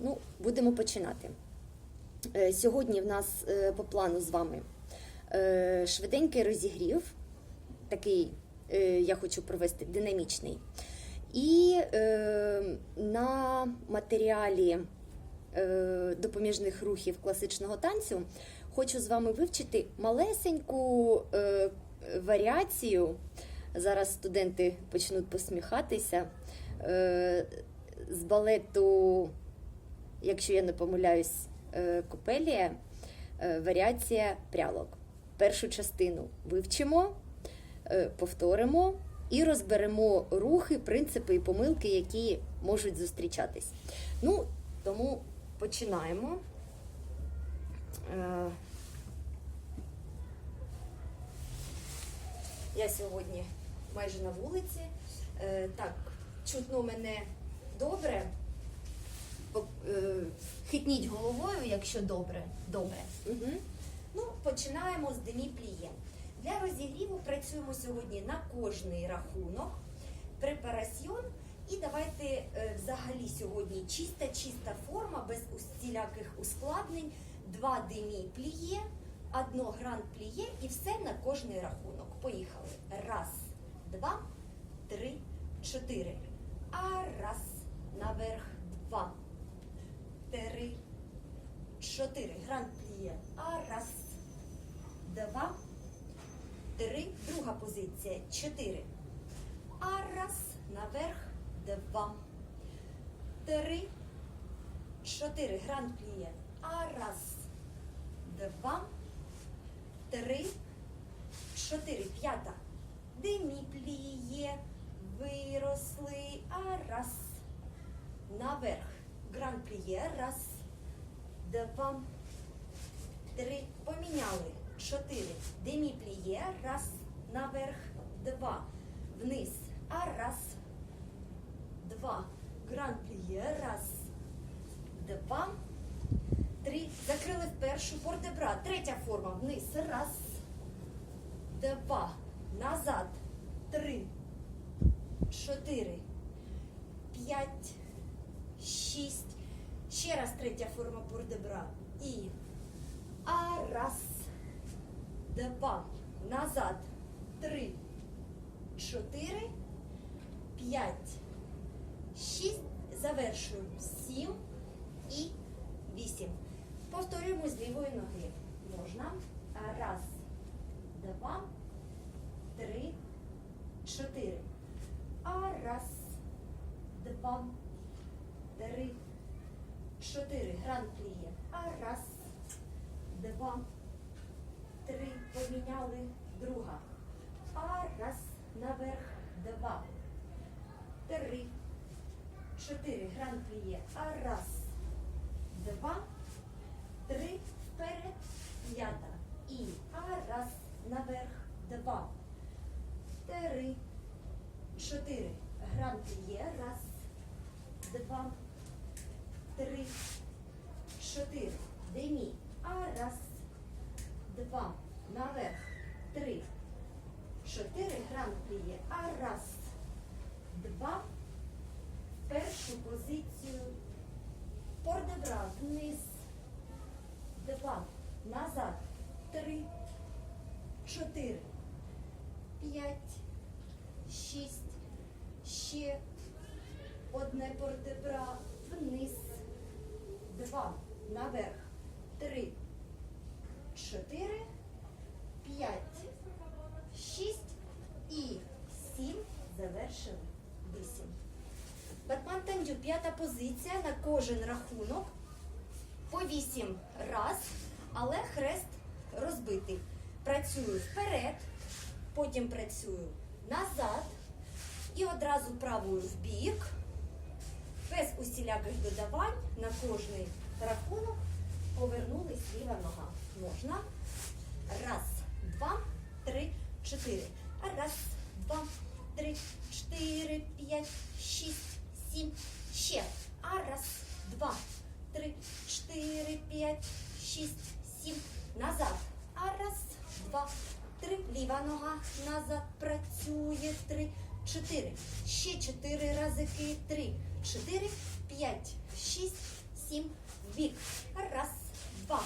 Ну, будемо починати. Е, Сьогодні в нас е, по плану з вами е, швиденький розігрів, такий я хочу провести динамічний. І на матеріалі допоміжних рухів класичного танцю хочу з вами вивчити малесеньку варіацію. Зараз студенти почнуть посміхатися з балету, якщо я не помиляюсь, е, Копелія, е, варіація прялок. Першу частину вивчимо, е, повторимо і розберемо рухи, принципи і помилки, які можуть зустрічатись. Ну, тому починаємо. Я сьогодні майже на вулиці. Так, чутно мене добре. Е, Хитніть головою, якщо добре. Добре. Угу. Ну, починаємо з деміпліє. Для розігріву працюємо сьогодні на кожний рахунок. Препараціон. І давайте е, взагалі сьогодні чиста, чиста форма, без усіляких ускладнень. Два демі пліє, одно гранд пліє і все на кожний рахунок. Поїхали. Раз, два, три, чотири. А раз, наверх, два, три, чотири. Гранд пліє. А раз, два, три. Друга позиція. Чотири. А раз, наверх, два, три, чотири. Гранд пліє. А раз, два, три, чотири. П'ята. Демі пліє. Виросли. А раз. Наверх. Гранд пліє. Раз, два, три. Поміняли. Чотири. Демі пліє. Раз. Наверх. Два. Вниз. А раз. Два. Гранд пліє. Раз. Два. Три. Закрили в першу фортебра. Третя форма. Вниз. Раз. Два. Назад. Три. Чотири. П'ять. Шість. Ще раз третя форма пордебра. І. А раз. Два. Назад. Три. Чотири. П'ять. Шість. Завершуємо. Сім. І вісім. Повторюємо з лівої ноги. Можна. Раз. Два. Три. Чотири. А раз. Два. Три. Чотири. Гранд пліє. А раз. Два. Три. Поміняли. Друга. А раз. Наверх. Два. Три. Чотири. Гранд пліє. А раз. Два. Три. Вперед. П'ята. І. А раз. Наверх. Два. Три. Чотири. Гранд пліє. Раз. Два. Три. Чотири. Демі. А раз. Два. Наверх. Три. Чотири. А раз. Два. Першу позицію. Пордебра. Вниз. Два. Назад. Три. Чотири. П'ять. Шість. Ще. Одне портебра. Вниз. Два. Наверх. Три. Чотири. П'ять. Шість. І сім. Завершили. Вісім. Батман тандю. П'ята позиція на кожен рахунок. По вісім раз. Але хрест розбитий. Працюю вперед. Потім працюю назад. І одразу правою в бік. Без усіляких додавань на кожний рахунок повернулись ліва нога. Можна. Раз, два, три, чотири. Раз, два, три, чотири, п'ять, шість, сім. Ще. А раз, два, три, чотири, п'ять, шість, сім. Назад. А раз, два, три. Ліва нога. Назад. Працює. Три, чотири. Ще чотири разики. Три, чотири, п'ять, шість, сім. Вік. Раз, два,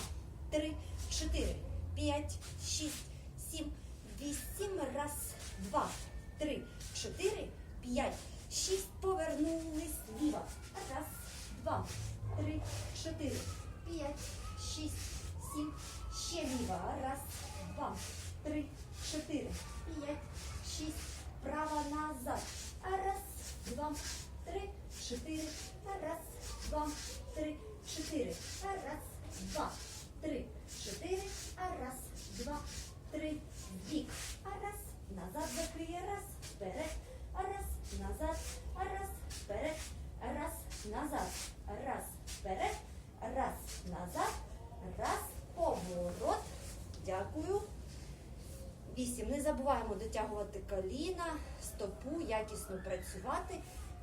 три, чотири, п'ять, шість, сім, вісім. Раз, два, три, чотири, п'ять, шість. Повернулись. Ліва. Раз два, три, чотири, п'ять, шість, сім. Ще ліва. Раз, два, три, чотири, п'ять, шість. Права назад. Раз, два, три, чотири. Раз, два, три, чотири. Раз, два, три, чотири. Раз, два, три. Бік. Раз. Назад закриє. Раз. Вперед. Раз. Назад. Раз. Вперед. Раз. Назад. Раз, вперед. Раз, назад. Раз, поворот. Дякую. Вісім. Не забуваємо дотягувати коліна, стопу, якісно працювати.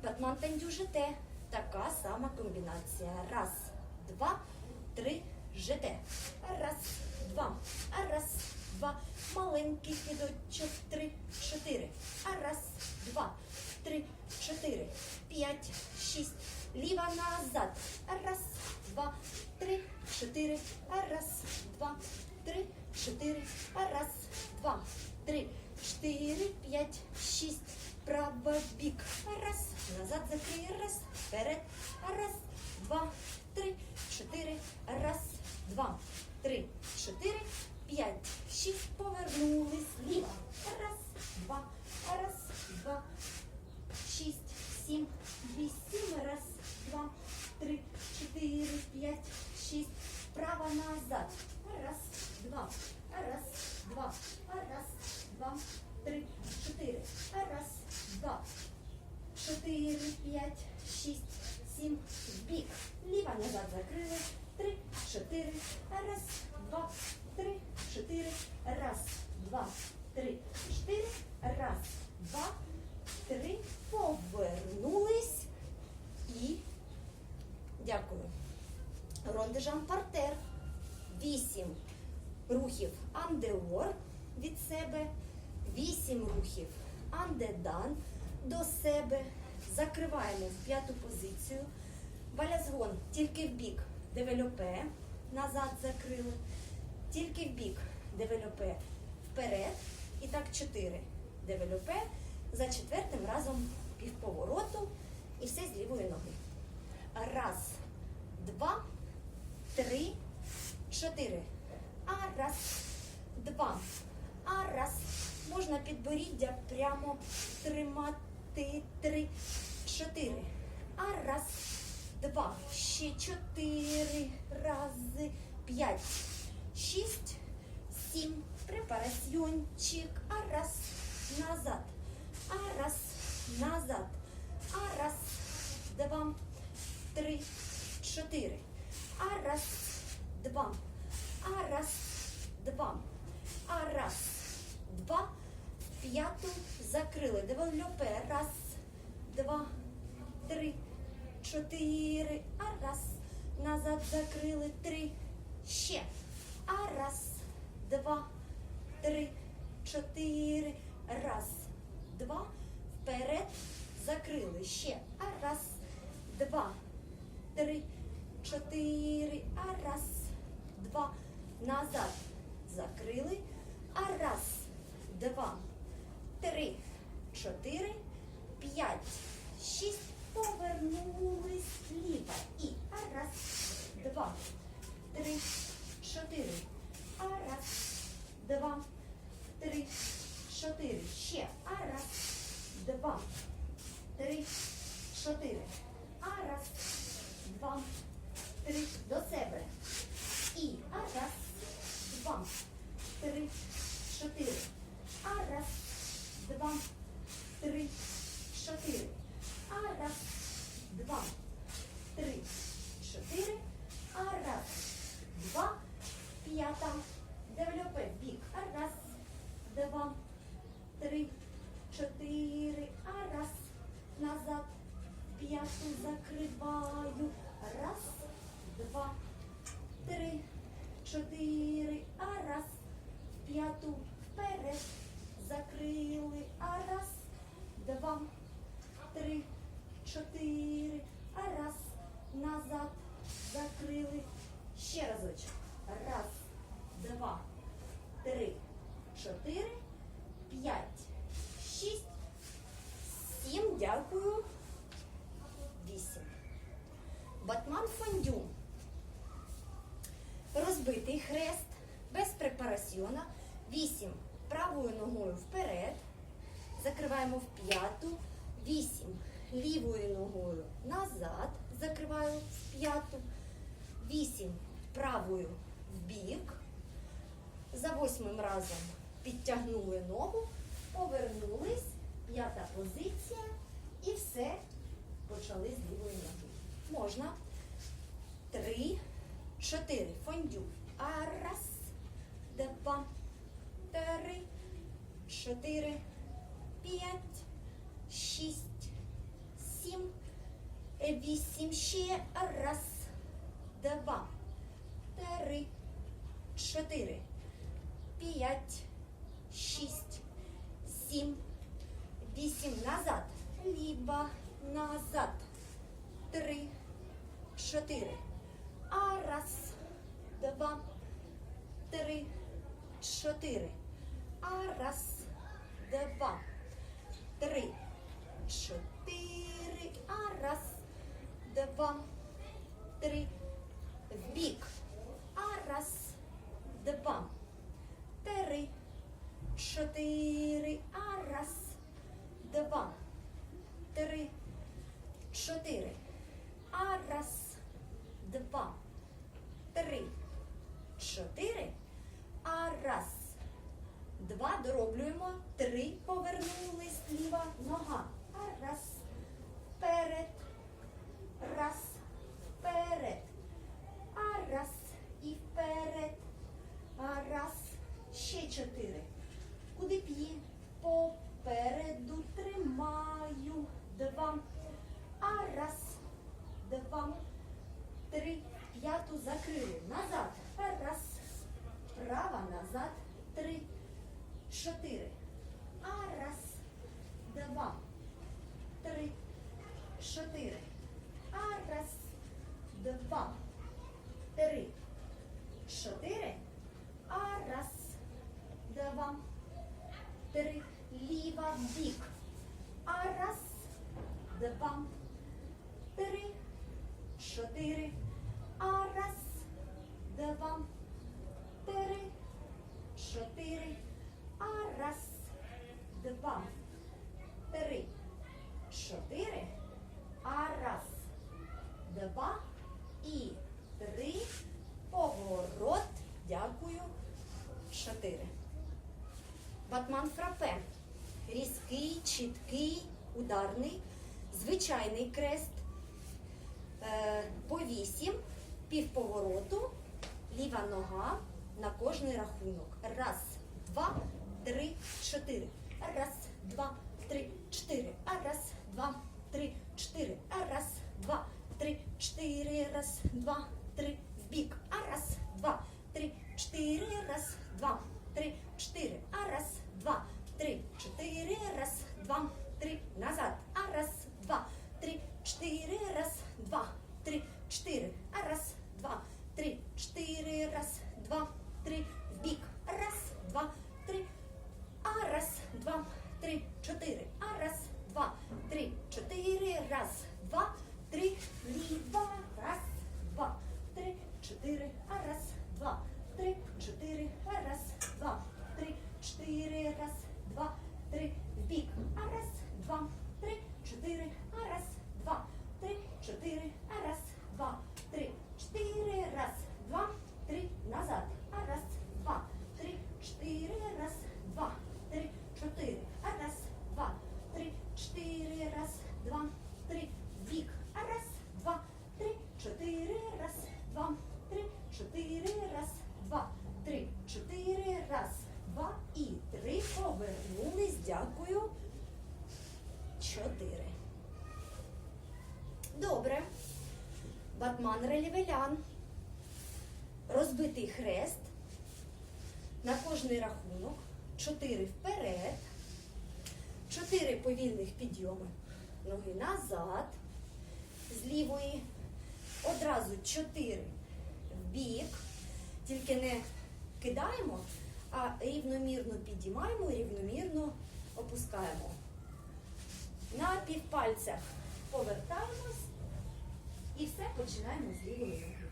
Батман тандюжите. Така сама комбінація. Раз, два, три, жите. Раз, два. Раз, два. Маленький кидочок. Три, чотири. Раз, два, три, чотири, п'ять, шість. Ліва назад. Раз, два, три, чотири. Раз, два, три, чотири. Раз, два, три, чотири, п'ять, шість. Право бік. Раз. Назад закрий. Раз. Вперед. Раз, два, три, чотири. Раз, два, три, чотири, п'ять, шість. Повернулись. Ліва. Раз, два, раз, два, шість, сім, вісім. Раз, два, три, чотири, п'ять, шість. Право назад. Раз, два, раз, два, раз, два, три, чотири. Раз, два, чотири, п'ять, шість, сім. Бік. Ліва назад закрили. Три, чотири. Раз, два, три, чотири. Раз, два, три, чотири. Раз, два, три. Повернулись. І дякую. Рондежан партер. Вісім рухів андеор від себе. Вісім рухів андедан до себе. Закриваємо в п'яту позицію. Балязгон тільки в бік девельопе. Назад закрили. Тільки в бік девельопе вперед. І так чотири девельопе. За четвертим разом півповороту. І все з лівої ноги. Раз, два, три, чотири. А раз, два. А раз. Можна підборіддя прямо тримати. Три, чотири. А раз, два. Ще чотири рази. П'ять, шість, сім. Препараціончик. А раз. Назад. А раз. Назад. А раз. Два. Три. Чотири. А раз. Два. А раз. Два. А раз. Два. П'яту закрили. Девельопе. Раз. Два. Три. Чотири. А раз. Назад закрили. Три. Ще. А раз. Два. Три. Чотири. Раз. Два. Вперед. Закрили. Ще. А раз. Два. Три. Чотири. А раз. Два. Назад. Закрили. А раз. Два. Три. Чотири. П'ять. Шість. Повернулись ліва. І а раз. Два. Три. Чотири. А раз. Два. Три. Чотири. Ще. А раз. Два. Три. Чотири. А раз. Два. Три. До себе. І а раз. Два. Три. Чотири. А раз. Два. Три. Чотири. А раз. Два. Три. Чотири. А раз. Два. П'ята. Девельопе в бік. А раз. Два. Три. Чотири. А раз. Назад. П'яту закриваю. Раз. Два. Три. Чотири. А раз. П'яту вперед. Закрили. А раз. Два. Три. Чотири. А раз. Назад. Закрили. Ще разочок. Раз. Два. Три. Чотири. П'ять. Шість. Сім. Дякую. Вісім. Батман фондю. Розбитий хрест без препарасьйона. Вісім. Правою ногою вперед. Закриваємо в п'яту. Вісім. Лівою ногою назад. вправо в п'яту. Вісім правою в бік. За восьмим разом підтягнули ногу, повернулись, п'ята позиція і все. Почали з лівої ноги. Можна. Три, чотири. Фондю. А раз, два, три, чотири, п'ять, шість, сім, вісім. Ще раз, два, три, чотири, п'ять, сім, вісім. Назад. Ліва, назад. Три, чотири. А раз, два, три, чотири. А раз, два, три, чотири. А раз, два, три. В бік. А раз, два, три, чотири. А раз, два, три, чотири. А раз, два, три, чотири. А раз, два. Дороблюємо. Три. Повернулись. Ліва нога. А раз. Вперед. Раз. Вперед. А раз. І вперед. А раз. Ще чотири. Куди п'є? Попереду тримаю. Два. А раз. Два. Три. П'яту закрили. Назад. Раз. Права назад. Три. Чотири. А раз. Два. Три. Чотири. А раз. Два. Три. Чотири. А раз. Два. Три. Ліва в бік. А раз. Два. Три. Чотири. А раз. Два. Три. Чотири. А раз. Два. Три. Чотири. А раз. Два. І три. Поворот. Дякую. Чотири. Батман. Різкий, чіткий, ударний, звичайний крест. Е, По вісім, півповороту, ліва нога на кожний рахунок. Раз, два, три, чотири. Раз, два, три, чотири. Раз, два, три, чотири. Раз, два, три, чотири. Раз, два, три, в бік. Раз, два, три, чотири. Раз, два, три, чотири. А раз, два, три, чотири. Раз, два, три. Назад. А раз, два, три, чотири. Раз, два, три, чотири. А раз, два, три, чотири. Раз, два, три. В бік. Раз, два, три. А раз, два, три, чотири. А раз, два, три, чотири. Раз, два, три. Ліва. Раз, два, три, чотири. А раз, два, три, чотири. А раз, два, три, чотири. Раз, два, три. В бік. А раз, два, три, чотири. А раз, два, три, чотири. А раз, два, три, чотири. Раз, два, три. Назад. А раз, два, три, чотири. Раз, два, три, чотири. А раз, два, три, чотири. Раз, два, три. В бік. А раз, два, три, чотири. Раз, два, три, чотири. Раз, два, три, чотири. Раз, два і три. Повернулись. Дякую. Чотири. Добре. Батман релівелян. Розбитий хрест. На кожний рахунок. Чотири вперед. Чотири повільних підйоми. Ноги назад. З лівої. Одразу чотири в бік. Тільки не кидаємо, а рівномірно підіймаємо рівномірно опускаємо. На півпальцях повертаємось і все починаємо з лівої ноги.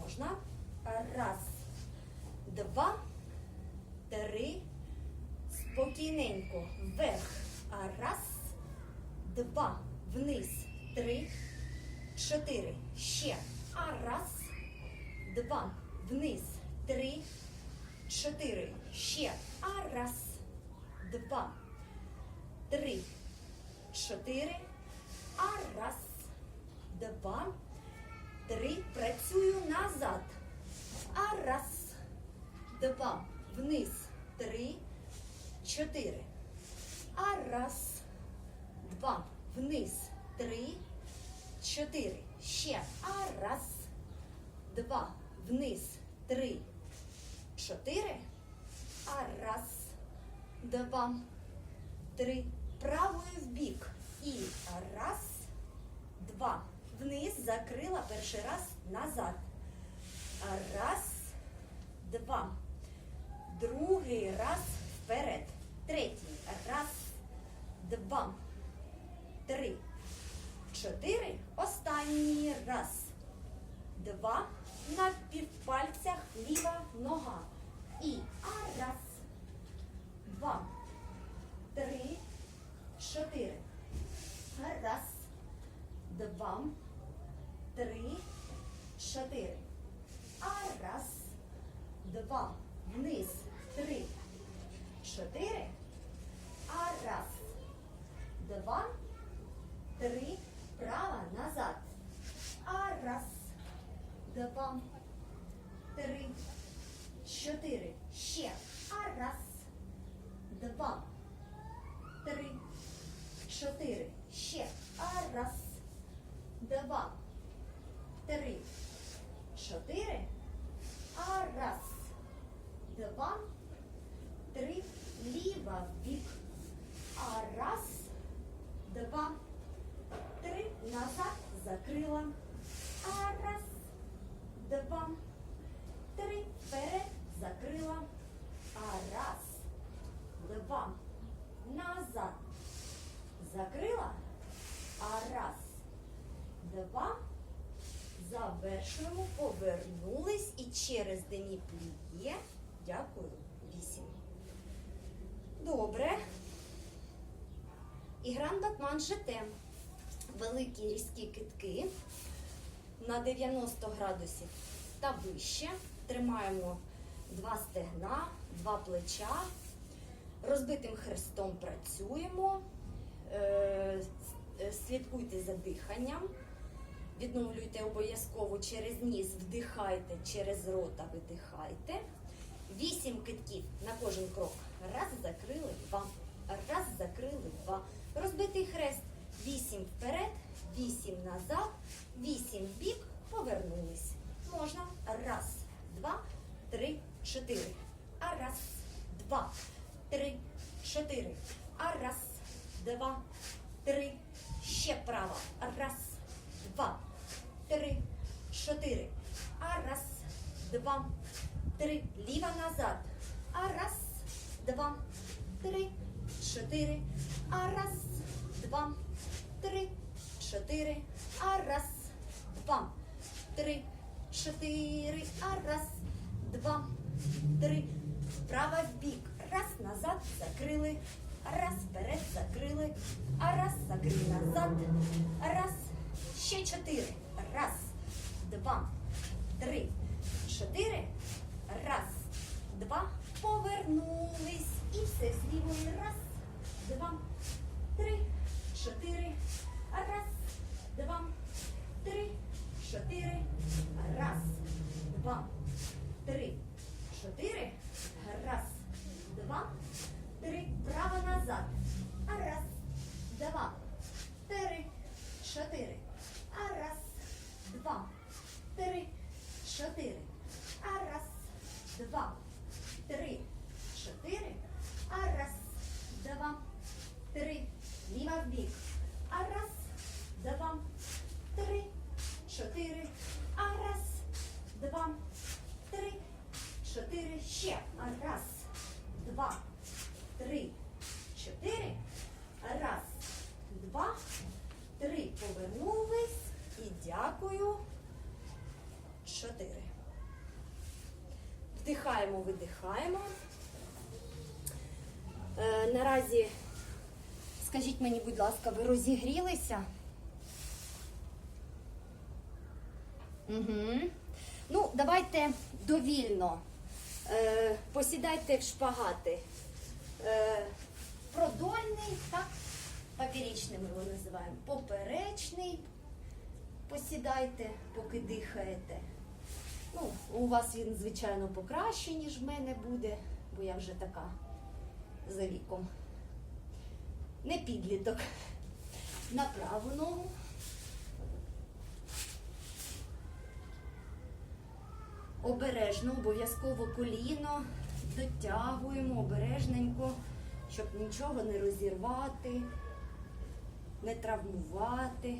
Можна. Раз, два, три. Спокійненько. Вверх. Раз, два, вниз. Три, чотири. Ще. А раз, два. Вниз. Три, чотири. Ще. А раз, два, три, чотири. А раз, два, три. Працюю назад. А раз, два. Вниз. Три, чотири. А раз, два. Вниз. Три, чотири. Ще. А раз, два. Вниз. Три, чотири. А раз, два, три. Правою в бік. І раз, два. Вниз закрила перший раз назад. Раз, два. Другий раз вперед. Третій. Раз, два, три, чотири. Останній раз. Два. На півпальцях ліва нога. І раз, два, три, чотири. Раз, два, три, чотири. А раз, два, вниз, три, чотири. А раз, два, три, право, назад. А раз, два, три, чотири. Ще. А раз, два, три, чотири. Ще. А раз, два, три, чотири. А раз, два, три. Ліва в бік. А раз, два, три. Назад закрила. А раз, два, три. Вперед закрила. А раз, два. Назад. Закрила. А раз, два. Завершуємо, повернулись і через деміпліє. Дякую. Добре. І гран батман жетем. Великі різкі китки на 90 градусів та вище. Тримаємо два стегна, два плеча. Розбитим хрестом працюємо. Е, Слідкуйте за диханням. Відновлюйте обов'язково через ніс, вдихайте, через рота видихайте. Вісім китків на кожен крок. Раз закрили, два. Раз закрили, два. Розбитий хрест. Вісім вперед, вісім назад, вісім бік, повернулись. Можна. Раз, два, три, чотири. А раз, два, три, чотири. А раз, два, три. Ще право. Раз, два, три, чотири. А раз, два, три. Ліва назад. А раз, два, три, чотири. А раз, два, три, чотири. А раз, два, три, чотири. А раз, два, три. Права в бік. Раз назад закрили. Раз вперед закрили. А раз закрили назад. Раз. Ще чотири. Раз, два, три, чотири. Раз, два. Повернулись. І все з лівої. Раз, два, три, чотири. Раз, два, три, чотири. Раз, два, три, чотири. Раз, два, три. Право назад. А раз, два, три, чотири. А раз, два, три, чотири. А раз, два, три, чотири. А раз, два, три. Ліва в бік. А раз, два, три, чотири. А раз, два, три, чотири. Ще. А раз, два, три, чотири. Раз, два, три. Повернулись. І дякую. Чотири. Вдихаємо, видихаємо. Е, наразі, скажіть мені, будь ласка, ви розігрілися? Угу. Ну, давайте довільно. Е, посідайте в шпагати. Е, продольний, так? Поперечний ми його називаємо. Поперечний. Посідайте, поки дихаєте. Ну, у вас він, звичайно, покраще, ніж в мене буде, бо я вже така за віком. Не підліток. На праву ногу. Обережно, обов'язково коліно дотягуємо обережненько, щоб нічого не розірвати, не травмувати.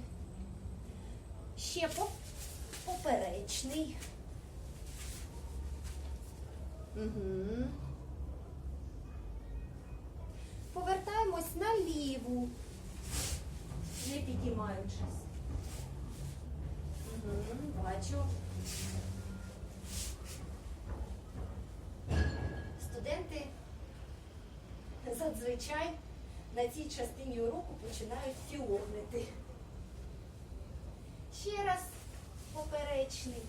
Ще поперечний. Угу. Повертаємось на ліву, не підіймаючись. Угу, бачу. Студенти зазвичай на цій частині уроку починають фіогнити. Ще раз поперечний.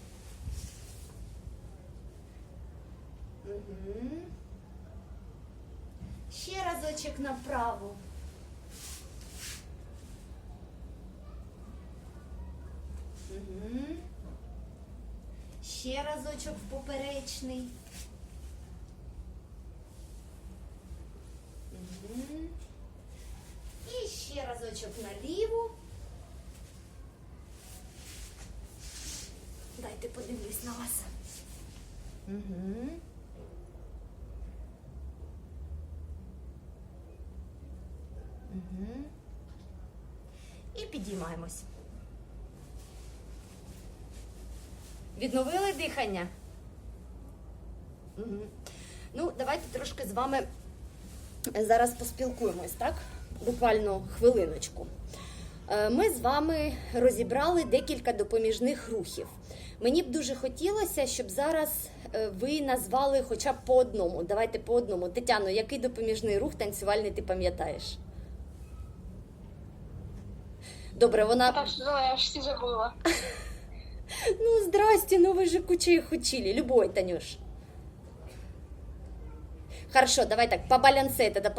Угу. Ще разочок направо. Угу. Ще разочок поперечний. Мгм. І ще разочок наліво. Дайте подивлюсь на вас. Угу. Угу. І підіймаємось. Відновили дихання? Угу. Ну, давайте трошки з вами зараз поспілкуємось, так? Буквально хвилиночку. Е, Ми з вами розібрали декілька допоміжних рухів. Мені б дуже хотілося, щоб зараз е, ви назвали хоча б по одному. Давайте по одному. Тетяно, який допоміжний рух танцювальний ти пам'ятаєш? Добре, вона. Так что я аж все забыла. Ну, здрасте, ну вы же куча их учили. Любой, Танюш. Хорошо, давай так, по балансе тогда